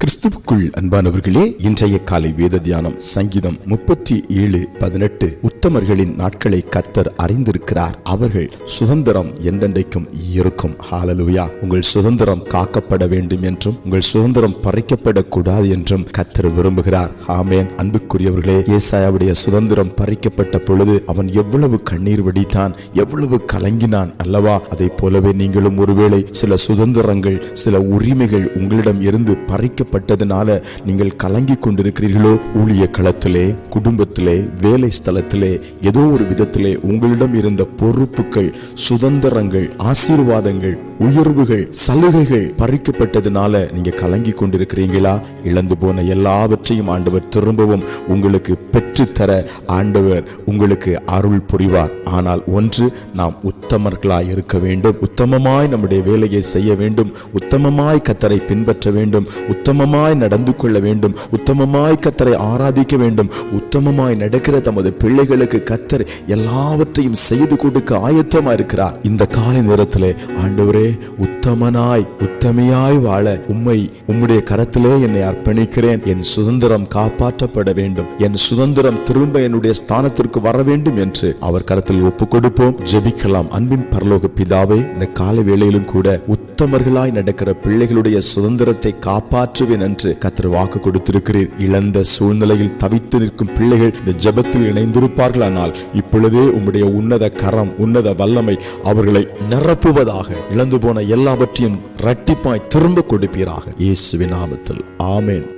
கிறிஸ்துவுக்குள் அன்பானவர்களே இன்றைய காலை வேத தியானம் சங்கீதம் முப்பத்தி ஏழு பதினெட்டு. உத்தமர்களின் நாட்களை கத்தர் அறிந்திருக்கிறார். அவர்கள் சுதந்திரம் என்றென்றைக்கும் இருக்கும். ஹாலலுயா உங்கள் சுதந்திரம் காக்கப்பட வேண்டும் என்றும் உங்கள் சுதந்திரம் பறிக்கப்படக்கூடாது என்றும் கத்தர் விரும்புகிறார். ஆமேன். அன்புக்குரியவர்களே ஏசாயாவுடைய சுதந்திரம் பறிக்கப்பட்ட பொழுது அவன் எவ்வளவு கண்ணீர் வடித்தான் எவ்வளவு கலங்கினான் அல்லவா? அதை போலவே நீங்களும் ஒருவேளை சில சுதந்திரங்கள் சில உரிமைகள் உங்களிடம் இருந்து ஏற்பட்டதுனால நீங்கள் கலங்கி கொண்டிருக்கிறீர்களோ? ஊழிய களத்திலே குடும்பத்திலே வேலை ஸ்தலத்திலே ஏதோ ஒரு விதத்திலே உங்களிடம் இருந்த பொறுப்புகள் சுதந்திரங்கள் ஆசீர்வாதங்கள் உயர்வுகள் சலுகைகள் பறிக்கப்பட்டதுனால நீங்க கலங்கி கொண்டிருக்கிறீங்களா? இழந்து போன எல்லாவற்றையும் ஆண்டவர் திரும்பவும் உங்களுக்கு பெற்றுத்தர ஆண்டவர் உங்களுக்கு அருள் புரிவார். ஆனால் ஒன்று நாம் உத்தமர்களாய் இருக்க வேண்டும். உத்தமமாய் நம்முடைய வேலையை செய்ய வேண்டும். உத்தமமாய் கத்தரை பின்பற்ற வேண்டும். உத்தமமாய் நடந்து கொள்ள வேண்டும். உத்தமமாய் கத்தரை ஆராதிக்க வேண்டும். உத்தமமாய் நடக்கிற தமது பிள்ளைகளுக்கு கத்தர் எல்லாவற்றையும் செய்து கொடுக்க ஆயத்தமா இருக்கிறார். இந்த காலை நேரத்திலே ஆண்டவரே உத்தமனாய் உத்தமையாய் வாழ உம்மை உம்முடைய கரத்திலே என்னை அர்ப்பணிக்கிறேன். என் சுதந்திரம் காப்பாற்றப்பட வேண்டும். என் சுதந்திரம் திரும்ப என்னுடைய ஸ்தானத்திற்கு வர வேண்டும் என்று அவர் கரத்தில் ஒப்பு கொடுப்போம் ஜெபிக்கலாம். அன்பின் பரலோக பிதாவே இந்த கால வேளையிலும் கூட உத்தமர்களாய் நடக்கிற பிள்ளைகளுடைய சுதந்திரத்தை காப்பாற்றுவேன் என்று கத்திர வாக்கு கொடுத்திருக்கிறீர். இழந்த சூழ்நிலையில் தவித்து நிற்கும் பிள்ளைகள் இந்த ஜெபத்தில் இணைந்திருப்பார்களானால் இப்பொழுதே உம்முடைய உன்னத கரம் உன்னத வல்லமை அவர்களை நிரப்புவதாக இழந்து போன எல்லாவற்றையும் இரட்டிப்பாய் திரும்ப கொடுப்பீராக. இயேசுவின் நாமத்தில். ஆமேன்.